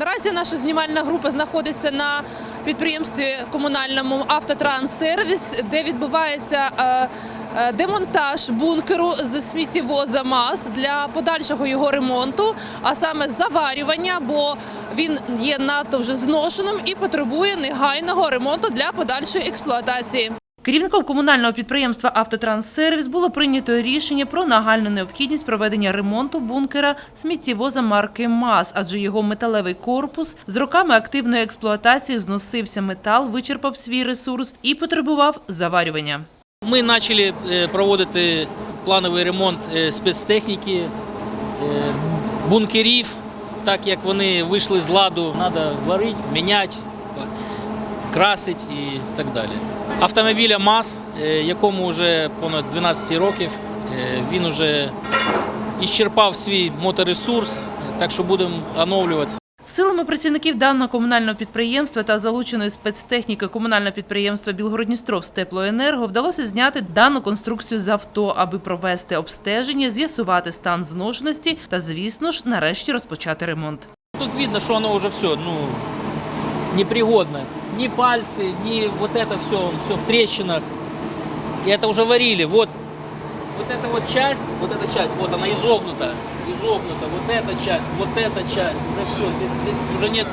Наразі наша знімальна група знаходиться на підприємстві комунальному Автотранссервіс, де відбувається е, е, демонтаж бункеру з сміттєвоза МАЗ для подальшого його ремонту, а саме заварювання, бо він є надто вже зношеним і потребує негайного ремонту для подальшої експлуатації. Керівником комунального підприємства «Автотранссервіс» було прийнято рішення про нагальну необхідність проведення ремонту бункера сміттєвоза марки МАЗ, адже його металевий корпус з роками активної експлуатації зносився метал, вичерпав свій ресурс і потребував заварювання. Ми почали е, проводити плановий ремонт е, спецтехніки, е, бункерів, так як вони вийшли з ладу, треба варити, міняти, красити і так далі. Автомобіля МАЗ, е, якому вже понад 12 років, е, він вже ісчерпав свій моторесурс, так що будемо оновлювати. Силами працівників даного комунального підприємства та залученої спецтехніки комунального підприємства Білгородністровськ теплоенерго вдалося зняти дану конструкцію з авто, аби провести обстеження, з'ясувати стан зношеності та, звісно ж, нарешті розпочати ремонт. Тут видно, что оно уже все, ну, непригодно Ни пальцы, ни вот это все, все в трещинах. И это уже варили. Вот, вот эта вот часть, вот эта часть, вот она изогнута, изогнута. Вот эта часть, вот эта часть, уже все, здесь, здесь уже нет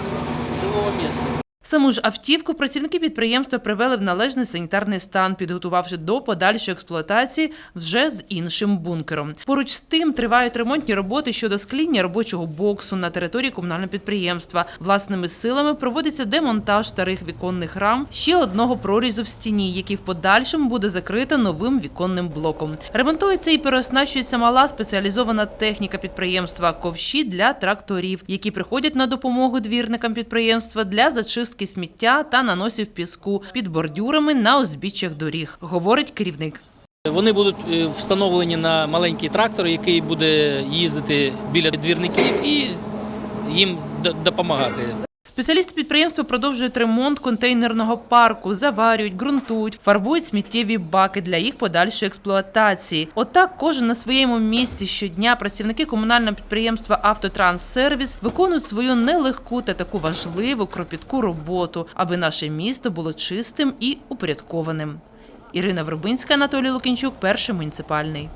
живого места. Саму ж автівку працівники підприємства привели в належний санітарний стан, підготувавши до подальшої експлуатації вже з іншим бункером. Поруч з тим тривають ремонтні роботи щодо скління робочого боксу на території комунального підприємства. Власними силами проводиться демонтаж старих віконних рам ще одного прорізу в стіні, який в подальшому буде закрито новим віконним блоком. Ремонтується і переоснащується мала спеціалізована техніка підприємства ковші для тракторів, які приходять на допомогу двірникам підприємства для зачистки сміття та наносів піску під бордюрами на узбіччях доріг, говорить керівник. Вони будуть е, встановлені на маленький трактор, який буде їздити біля двірників і їм допомагати. Спеціалісти підприємства продовжують ремонт контейнерного парку, заварюють, ґрунтують, фарбують сміттєві баки для їх подальшої експлуатації. Отак, кожен на своєму місці щодня працівники комунального підприємства «Автотранссервіс» виконують свою нелегку та таку важливу кропітку роботу, аби наше місто було чистим і упорядкованим. Ірина Вербинська, Анатолій Лукінчук, перший муніципальний.